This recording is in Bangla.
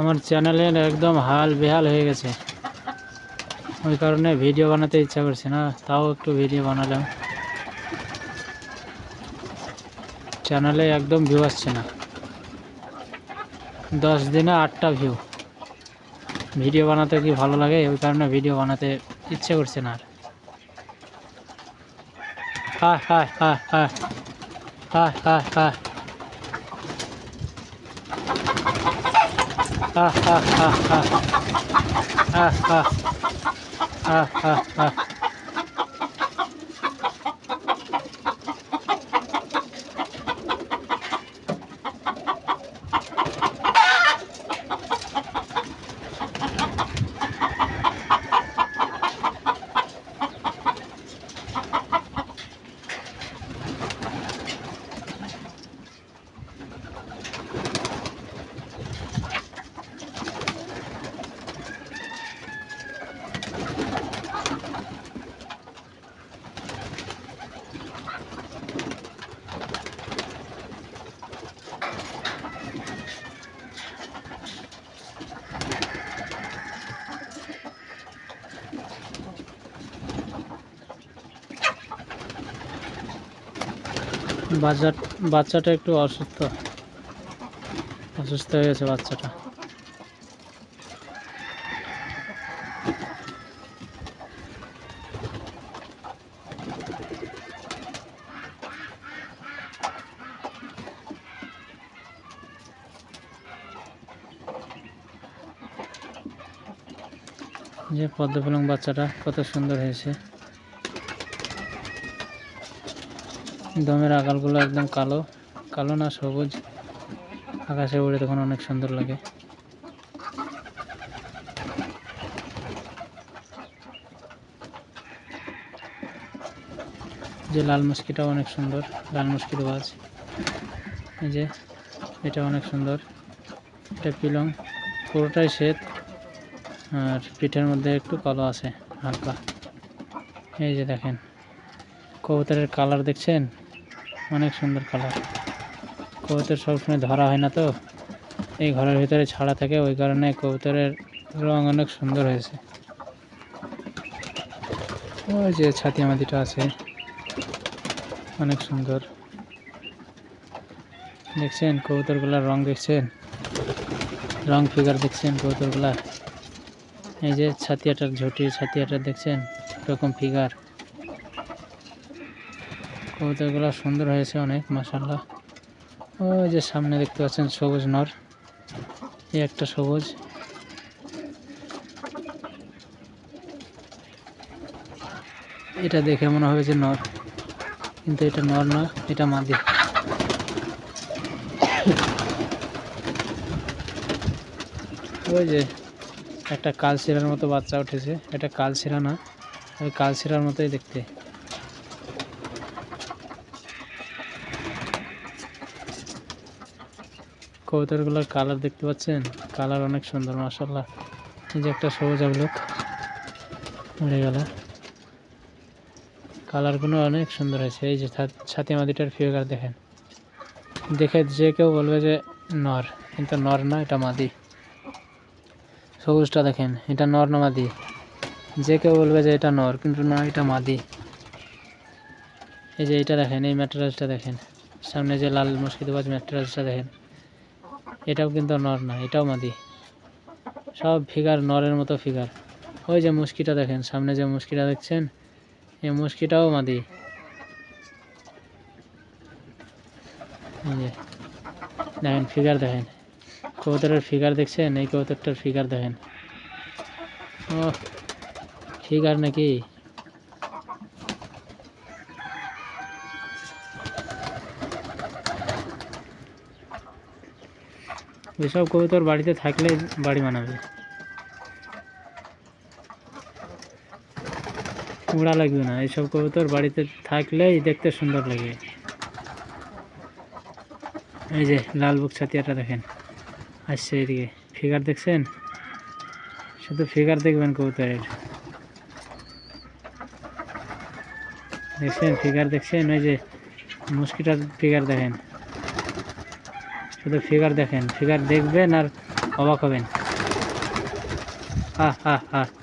আমার চ্যানেলের একদম হাল বেহাল হয়ে গেছে। ওই কারণে ভিডিও বানাতে ইচ্ছা করছে না, তাও একটু ভিডিও বানালাম। চ্যানেলে একদম ভিউ আসছে না। দশ দিনে আটটা ভিউ ভিডিও বানাতে কি ভালো লাগে? ওই কারণে ভিডিও বানাতে ইচ্ছে করছে না আর। হ্যাঁ হ্যাঁ হ্যাঁ হ্যাঁ হ্যাঁ হ্যাঁ হ্যাঁ あああああああああああ বাচ্চা বাচ্চাটা একটু অসুস্থ। অসুস্থ হয়ে গেছে বাচ্চাটা। যে পদ্ম বাচ্চাটা কত সুন্দর হয়েছে। দমের আকালগুলো একদম কালো কালো না সবুজ। আকাশে উড়ে তখন অনেক সুন্দর লাগে। যে লাল মুসকিটা অনেক সুন্দর, লাল মুসকির বাজ এই যে, এটা অনেক সুন্দর। এটা পিলং, পুরোটাই শ্বেত। আর পিঠের মধ্যে একটু কালো আছে, হালকা। এই যে দেখেন, কবুতরের কালার দেখছেন? অনেক সুন্দর কালার কবুতর সবসময় ধরা হয় না তো। এই ঘরের ভিতরে ছাড়া থাকে, ওই কারণে কবুতরের রং অনেক সুন্দর হয়েছে। ওই যে ছাতি মাতিটা আছে, অনেক সুন্দর। দেখছেন কবুতরগুলার রং দেখছেন? রং ফিগার দেখছেন কবুতরগুলা? এই যে ছাতিয়াটার ঝটি, ছাতিয়াটা দেখছেন? এরকম ফিগার কবুতরগুলো সুন্দর হয়েছে অনেক মাসাল্লাহ ওই যে সামনে দেখতে পাচ্ছেন সবুজ নর। এই একটা সবুজ। এটা দেখে মনে হবে যে নর। কিন্তু এটা নর না, এটা মাদি। ওই যে একটা কালশিরার মতো বাচ্চা উঠেছে। এটা কালশিরা না, ওই কালশিরার মতোই দেখতে। কবুতরগুলোর কালার দেখতে পাচ্ছেন? কালার অনেক সুন্দর মাসাল্লাহ এই যে একটা সবুজ আবলুক উড়ে গেল। কালারগুলো অনেক সুন্দর হয়েছে। এই যে ছাতি মাদিটার ফিগার দেখেন। দেখে যে কেউ বলবে যে নর, কিন্তু নর না, এটা মাদি। সবুজটা দেখেন, এটা নর না মাদি? যে কেউ বলবে যে এটা নর, কিন্তু না, এটা মাদি। এই যে এটা দেখেন, এই ম্যাটেরিয়ালসটা দেখেন। সামনে যে লাল মসকিদবাজ ম্যাটেরিয়ালসটা দেখেন। এটাও কিন্তু নর না, এটাও মাদি। সব ফিগার নরের মতো ফিগার। ওই যে মুশকিটা দেখেন, সামনে যে মুশকিটা দেখছেন, এই মুশকিটাও মাদি। দেখেন, ফিগার দেখেন। কবুতরের ফিগার দেখছেন? এই কবুতরটার ফিগার দেখেন। ও ফিগার নাকি? এসব কবুতর বাড়িতে থাকলে বাড়ি বানাবে। উড়া লাগবে না এইসব কবুতর বাড়িতে থাকলেই দেখতে সুন্দর লাগে। এই যে লাল বুক ছাতিয়াটা দেখেন, আসছে এদিকে। ফিগার দেখছেন? শুধু ফিগার দেখবেন কবুতরের। দেখছেন? ফিগার দেখছেন? ওই যে মুসকিটার ফিগার দেখেন। শুধু ফিগার দেখেন। ফিগার দেখবেন আর অবাক হবেন। হা হা হা।